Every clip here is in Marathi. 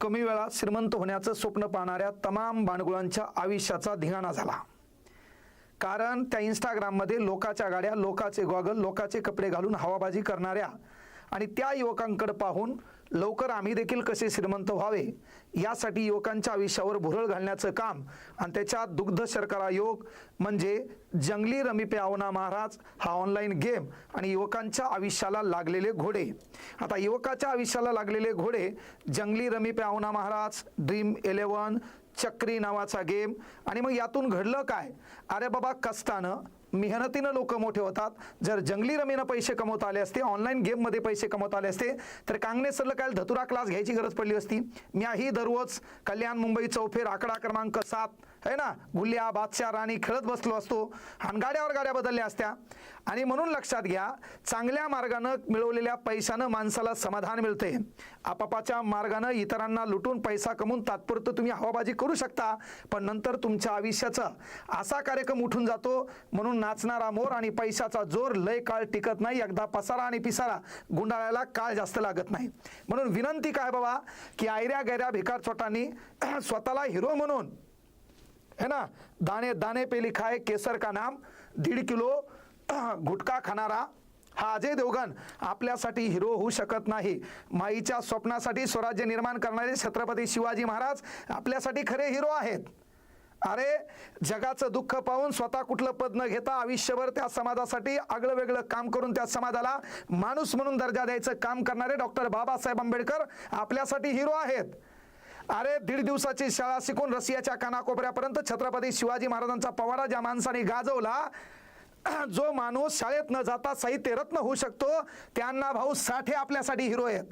कमी वेळात श्रीमंत होण्याचं स्वप्न पाहणाऱ्या तमाम बाणगुळांच्या आयुष्याचा धिगाणा झाला. कारण त्या इंस्टाग्राममध्ये लोकाच्या गाड्या लोकाचे गॉगल लोकाचे कपडे घालून हवाबाजी करणाऱ्या आणि त्या युवकांकडे पाहून लवकर आम्ही देखील कसे श्रीमंत व्हावे? यासाठी युवकांच्या आयुष्यावर भुरळ घालण्याचं काम आणि त्याच्यात दुग्ध शर्करा योग म्हणजे जंगली रमी पे महाराज हा ऑनलाईन गेम आणि युवकांच्या आयुष्याला लागलेले घोडे. आता युवकाच्या आयुष्याला लागलेले घोडे जंगली रमी पे महाराज ड्रीम इलेवन चक्री नावाचा गेम आणि मग यातून घडलं काय? अरे बाबा कस्तानं मेहनतीनं लोक मोठे होतात. जर जंगली रमीनं पैसे कमवता आले असते ऑनलाईन गेममध्ये पैसे कमवता आले असते तर कांगणे सरला काय धतुरा क्लास घ्यायची गरज पडली असती. मीही दररोज कल्याण मुंबई चौफेर आकडा क्रमांक सात आहे ना? गुल्ल्या बादशाह राणी खेळत बसलो असतो. आणि गाड्यावर गाड्या बदलल्या असत्या. आणि म्हणून लक्षात घ्या चांगल्या मार्गानं मिळवलेल्या पैशानं माणसाला समाधान मिळते आपापाच्या मार्गानं इतरांना लुटून पैसा कमवून तात्पुरतं तुम्ही हवाबाजी करू शकता पण नंतर तुमच्या आयुष्याचा असा कार्यक्रम उठून जातो म्हणून नाचणारा मोर आणि पैशाचा जोर लय काळ टिकत नाही. एकदा पसारा आणि पिसारा गुंडाळायला काळ जास्त लागत नाही. म्हणून विनंती काय बाबा की आयऱ्या गैऱ्या भिकार चोटांनी स्वतःला हिरो म्हणून है ना दाने दाणे पे लिखा है केसर का नाम दीड किलो गुटखा खाणारा हा अजय देवगण आपल्यासाठी हिरो होऊ शकत नाही. माईच्या स्वप्नासाठी स्वराज्य निर्माण करणारे छत्रपती शिवाजी महाराज आपल्यासाठी खरे हिरो आहेत. अरे जगाचं दुःख पाहून स्वतः कुठलं पद न घेता आयुष्यभर त्या समाजासाठी आगळं वेगळं काम करून त्या समाजाला माणूस म्हणून दर्जा द्यायचं काम करणारे डॉक्टर बाबासाहेब आंबेडकर आपल्यासाठी हिरो आहेत. अरे दीड दिवसाची शाळा शिकून रसियाच्या कानाकोपऱ्यापर्यंत छत्रपती शिवाजी महाराजांचा पवाडा ज्या माणसाने गाजवला जो माणूस शाळेत न जाता साहित्य रत्न होऊ शकतो त्यांना भाऊ साठे आपल्यासाठी हिरो आहेत.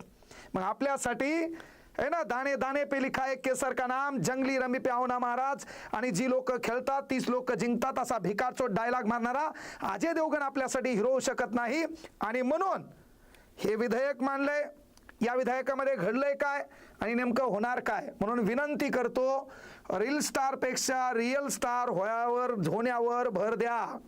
मग आपल्यासाठी है ना? दाणे दाणे पे लिखा है केसर का नाम जंगली रमी पे आवना महाराज। आणि जी लोक खेळतात तीच लोक जिंकतात असा भिकारचोट डायलॉग मारणारा अजय देवगण आपल्यासाठी हिरो होऊ शकत नाही. आणि म्हणून हे विधेयक मानलंय या विधेयकामध्ये घडलंय काय? आणि नेमकं होणार काय? म्हणून विनंती करतो रील स्टारपेक्षा रिअल स्टार होण्यावर होण्यावर भर द्या.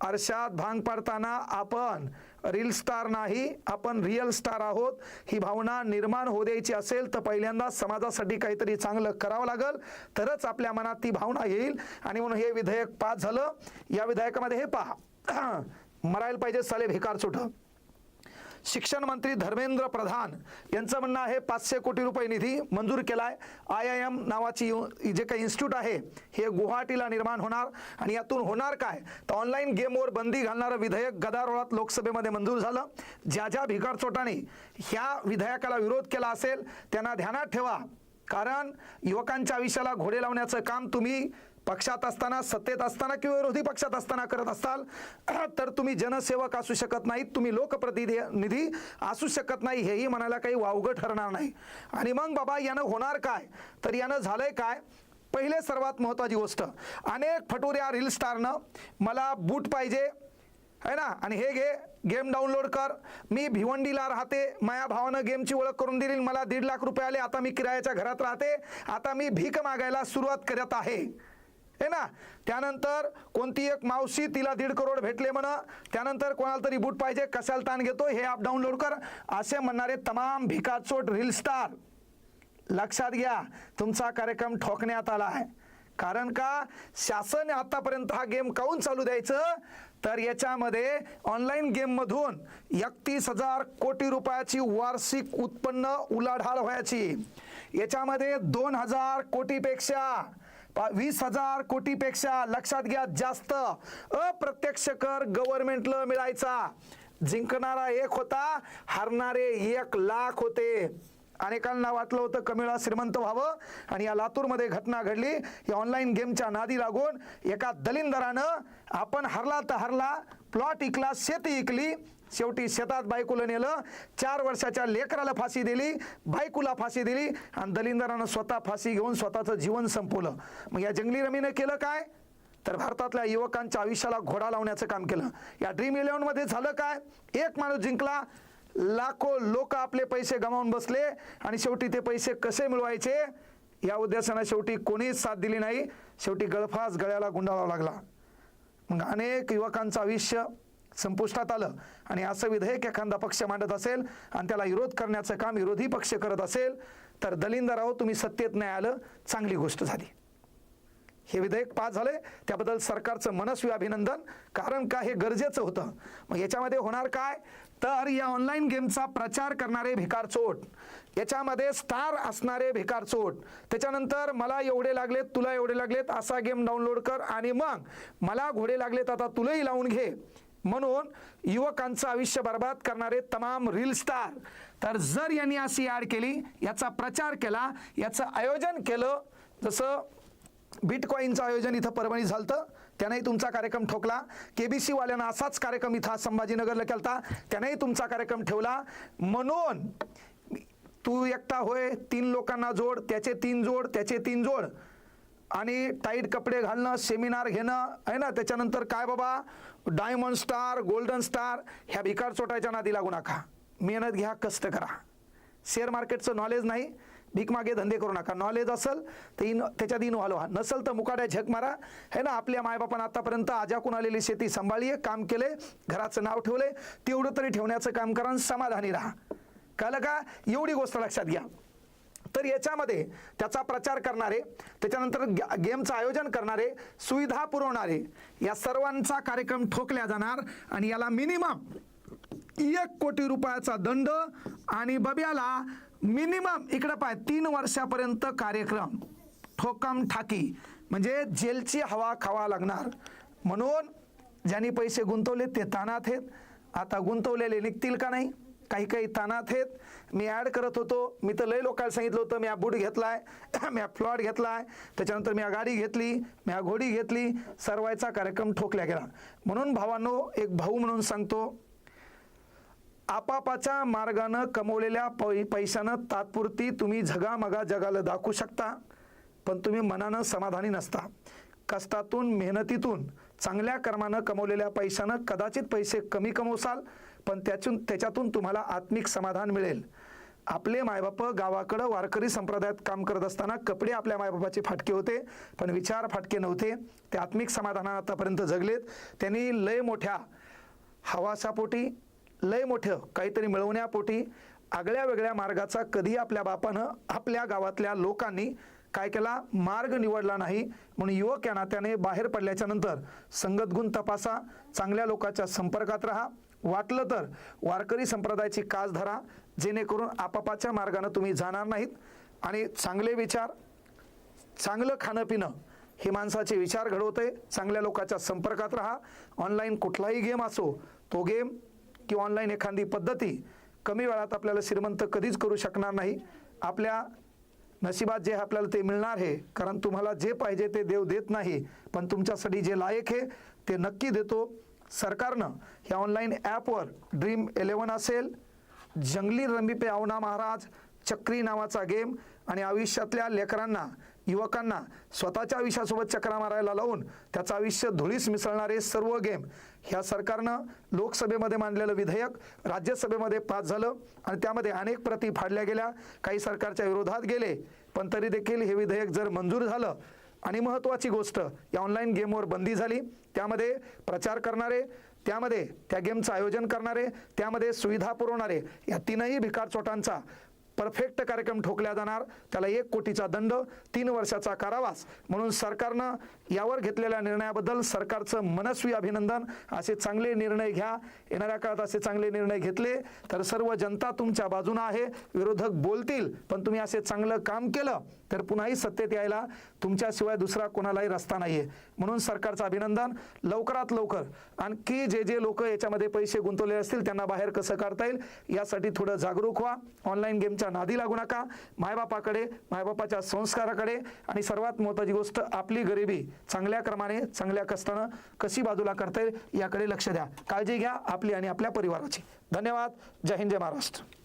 आरशात भांग पाडताना आपण रील स्टार नाही आपण रिअल स्टार आहोत. ही भावना निर्माण होऊ द्यायची असेल तर पहिल्यांदा समाजासाठी काहीतरी चांगलं करावं लागल. तरच आपल्या मनात ती भावना येईल. आणि म्हणून हे विधेयक पास झालं. या विधेयकामध्ये हे पहा. मरायला पाहिजे साले भिकार सुटं. शिक्षण मंत्री धर्मेंद्र प्रधान यांचं म्हणणं आहे पाचशे कोटी रुपये निधी मंजूर केला आहे आय आय एम नावाची यु- जे काही इन्स्टिट्यूट आहे हे गुवाहाटीला निर्माण होणार. आणि यातून होणार काय? तर ऑनलाईन गेमवर बंदी घालणारं विधेयक गदारोळात लोकसभेमध्ये मंजूर झालं. ज्या ज्या भिकारचोटाने ह्या विधेयकाला विरोध केला असेल त्यांना ध्यानात ठेवा. कारण युवकांच्या आयुष्याला घोडे लावण्याचं काम तुम्ही पक्षात असताना सत्तेत असताना किंवा विरोधी पक्षात असताना करत असाल तर तुम्ही जनसेवक असू शकत नाहीत तुम्ही लोकप्रतिनिधी असू शकत नाही हेही म्हणायला काही वावगं ठरणार नाही. आणि मग बाबा यानं होणार काय? तर यानं झालंय काय? पहिले सर्वात महत्त्वाची गोष्ट अनेक फटोऱ्या रील स्टारनं मला बूट पाहिजे है ना? आणि हे घे गेम डाउनलोड कर मी भिवंडीला राहते माया भावानं गेमची ओळख करून दिली मला दीड लाख रुपये आले आता मी किरायाच्या घरात राहते आता मी भीक मागायला सुरुवात करत आहे. आहे ना? त्यानंतर कोणती एक मावशी तिला दीड करोड भेटले म्हणा. त्यानंतर कोणाला तरी बूट पाहिजे कशाला ताण घेतो हे ॲप डाउनलोड कर. असे म्हणणारे तमाम भिकाचोट रील स्टार लक्षात घ्या तुमचा कार्यक्रम ठोकण्यात आला आहे कारण का? शासन आतापर्यंत हा गेम काऊन चालू द्यायचं? तर याच्यामध्ये ऑनलाईन गेममधून एकतीस हजार कोटी रुपयाची वार्षिक उत्पन्न उलाढाल व्हायची. याच्यामध्ये दोन हजार कोटीपेक्षा वीस हजार कोटीपेक्षा लक्षात घ्या जास्त अप्रत्यक्ष कर गव्हर्नमेंटला मिळायचा. जिंकणारा एक होता हरणारे एक लाख होते. अनेकांना वाटलं होतं कमिळा श्रीमंत व्हावं आणि या लातूरमध्ये घटना घडली. या ऑनलाईन गेमच्या नादी लागून एका दलिंदरानं आपण हरला तर हरला प्लॉट इकला शेती इकली. शेवटी शेतात बायकोला नेलं. चार वर्षाच्या लेकराला फाशी दिली. बायकोला फाशी दिली. आणि दलिंदरानं स्वतः फाशी घेऊन स्वतःचं जीवन संपवलं. मग या जंगली रमीनं केलं काय? तर भारतातल्या युवकांच्या आयुष्याला घोडा लावण्याचं काम केलं. या ड्रीम इलेव्हनमध्ये झालं काय? एक माणूस जिंकला. लाखो लोक आपले पैसे गमावून बसले. आणि शेवटी ते पैसे कसे मिळवायचे? या उद्देशानं शेवटी कोणीच साथ दिली नाही. शेवटी गळफास गळ्याला गुंडाळावा लागला. मग अनेक युवकांचं आयुष्य संपुष्टात आलं. आणि असं विधेयक एखादा पक्ष मांडत असेल आणि त्याला विरोध करण्याचं काम विरोधी पक्ष करत असेल तर दलिंदर राहो तुम्ही सत्तेत नाही आलं चांगली गोष्ट झाली. हे विधेयक पास झाले त्याबद्दल सरकारचं मनस्वी अभिनंदन. कारण का? हे गरजेचं होतं. मग याच्यामध्ये होणार काय? तर या ऑनलाईन गेमचा प्रचार करणारे भिकार चोट. याच्यामध्ये स्टार असणारे भिकार चोट. त्याच्यानंतर मला एवढे लागलेत तुला एवढे लागलेत असा गेम डाउनलोड कर. आणि मग मला घोडे लागलेत आता तुलाही लावून घे. म्हणून युवकांचं आयुष्य बर्बाद करणारे तमाम रील स्टार तर जर यांनी अशी ॲड केली याचा प्रचार केला याचं आयोजन केलं जसं बिटकॉईनचं आयोजन इथं परभणी झालं त्यानेही तुमचा कार्यक्रम ठोकला. के बी वाल्यानं असाच कार्यक्रम इथं संभाजीनगरला केला त्यानेही तुमचा कार्यक्रम ठेवला. म्हणून तू एकटा होय तीन लोकांना जोड त्याचे तीन जोड त्याचे तीन जोड. आणि टाईट कपडे घालणं सेमिनार घेणं आहे ना? त्याच्यानंतर काय बाबा? डायमंड स्टार गोल्डन स्टार ह्या भिकार चोटायच्या नादी लागू नका. मेहनत घ्या कष्ट करा. शेअर मार्केटचं नॉलेज नाही भीक मागे धंदे करू नका. नॉलेज असेल तर इन त्याच्यात इन्व्हॉल्व व्हा नसेल तर मुकाड्या झक मारा. है ना आपल्या मायबापानं आतापर्यंत आजाकून आलेली शेती सांभाळली काम केले घराचं नाव ठेवले तेवढं तरी ठेवण्याचं काम करा आणि समाधानी राहा. कळलं का? एवढी गोष्ट लक्षात घ्या. तर याच्यामध्ये त्याचा प्रचार करणारे त्याच्यानंतर गेमचं आयोजन करणारे सुविधा पुरवणारे या सर्वांचा कार्यक्रम ठोकल्या जाणार आणि याला मिनिमम एक कोटी रुपयाचा दंड आणि बब्याला मिनिमम इकडं पाय तीन वर्षापर्यंत कार्यक्रम. ठोकम ठाकी. म्हणजे जेलची हवा खावा लागणार. म्हणून ज्यांनी पैसे गुंतवले ते तानात आहेत. आता गुंतवलेले निघतील का नाही? काही काही तानात आहेत. मी ॲड करत होतो. मी तर लय लोकांना सांगितलं होतं मी हा बूट घेतलाय मी हा फ्लॉट घेतला आहे त्याच्यानंतर मी हा गाडी घेतली मी हा घोडी घेतली. सर्वायचा कार्यक्रम ठोकल्या गेला. म्हणून भावांनो एक भाऊ म्हणून सांगतो आपापाच्या मार्गानं कमवलेल्या पै पैशानं तात्पुरती तुम्ही झगामगा जगाला दाखवू शकता पण तुम्ही मनानं समाधानी नसता. कष्टातून मेहनतीतून चांगल्या कर्मानं कमवलेल्या पैशानं कदाचित पैसे कमी कमवसाल पण त्यातून त्याच्यातून तुम्हाला आत्मिक समाधान मिळेल. आपले मायबाप गावाकडं वारकरी संप्रदायात काम करत असताना कपडे आपल्या मायबापाचे फाटके होते पण विचार फाटके नव्हते. ते आत्मिक समाधानानं आतापर्यंत जगलेत. त्यांनी लय मोठ्या हवासापोटी लय मोठं काहीतरी मिळवण्यापोटी आगळ्या वेगळ्या मार्गाचा कधी आपल्या बापानं आपल्या गावातल्या लोकांनी काय केला? मार्ग निवडला नाही. म्हणून युवक या नात्याने बाहेर पडल्याच्या नंतर संगत गुण तपासा चांगल्या लोकांच्या संपर्कात राहा. वाटलं तर वारकरी संप्रदायाची कास धरा जेणेकरून आपापाच्या मार्गानं तुम्ही जाणार नाहीत. आणि चांगले विचार चांगलं खाणं पिणं हे माणसाचे विचार घडवते चांगल्या लोकांच्या संपर्कात राहा. ऑनलाईन कुठलाही गेम असो तो गेम किंवा ऑनलाईन एखादी पद्धती कमी वेळात आपल्याला श्रीमंत कधीच करू शकणार नाही. आपल्या नशिबात जे आपल्याला ते मिळणार आहे कारण तुम्हाला जे पाहिजे ते देव देत नाही. पण तुमच्यासाठी जे लायक आहे ते नक्की देतो. सरकारनं ह्या ऑनलाईन ॲपवर ड्रीम इलेवन असेल जंगली रंबी पे आवना महाराज चक्री नावाचा गेम आणि आयुष्यातल्या लेकरांना युवकांना स्वतःच्या आयुष्यासोबत चक्रा मारायला लावून त्याचं आयुष्य धुळीस मिसळणारे सर्व गेम ह्या सरकारनं लोकसभेमध्ये मांडलेलं विधेयक राज्यसभेमध्ये पास झालं आणि त्यामध्ये अनेक प्रती फाडल्या गेल्या. काही सरकारच्या विरोधात गेले पण तरी देखील हे विधेयक जर मंजूर झालं आणि महत्त्वाची गोष्ट या ऑनलाईन गेमवर बंदी झाली. त्यामध्ये प्रचार करणारे त्यामध्ये त्या गेमचं आयोजन करणारे त्यामध्ये सुविधा पुरवणारे या तीनही भिकारचोटांचा परफेक्ट कार्यक्रम ठोकल्या जाणार. त्याला एक कोटीचा दंड तीन वर्षाचा कारावास. म्हणून सरकारनं यावर घेतलेल्या निर्णयाबद्दल सरकारचं मनस्वी अभिनंदन. असे चांगले निर्णय घ्या. येणाऱ्या काळात असे चांगले निर्णय घेतले तर सर्व जनता तुमच्या बाजूनं आहे. विरोधक बोलतील पण तुम्ही असे चांगलं काम केलं तर पुन्हाही सत्तेत यायला तुमच्याशिवाय दुसरा कोणालाही रस्ता नाही आहे म्हणून सरकारचं अभिनंदन. लवकरात लवकर आणखी जे जे लोक याच्यामध्ये पैसे गुंतवले असतील त्यांना बाहेर कसं काढता येईल यासाठी थोडं जागरूक व्हा. ऑनलाईन गेमच्या नादी लागू नका. मायबापाकडे मायबापाच्या संस्काराकडे आणि सर्वात महत्त्वाची गोष्ट आपली गरिबी चांगल्या क्रमाने चांगल्या कष्टानं कशी बाजूला करता येईल याकडे लक्ष द्या. काळजी घ्या आपली आणि आपल्या परिवाराची. धन्यवाद. जय हिंद जय महाराष्ट्र.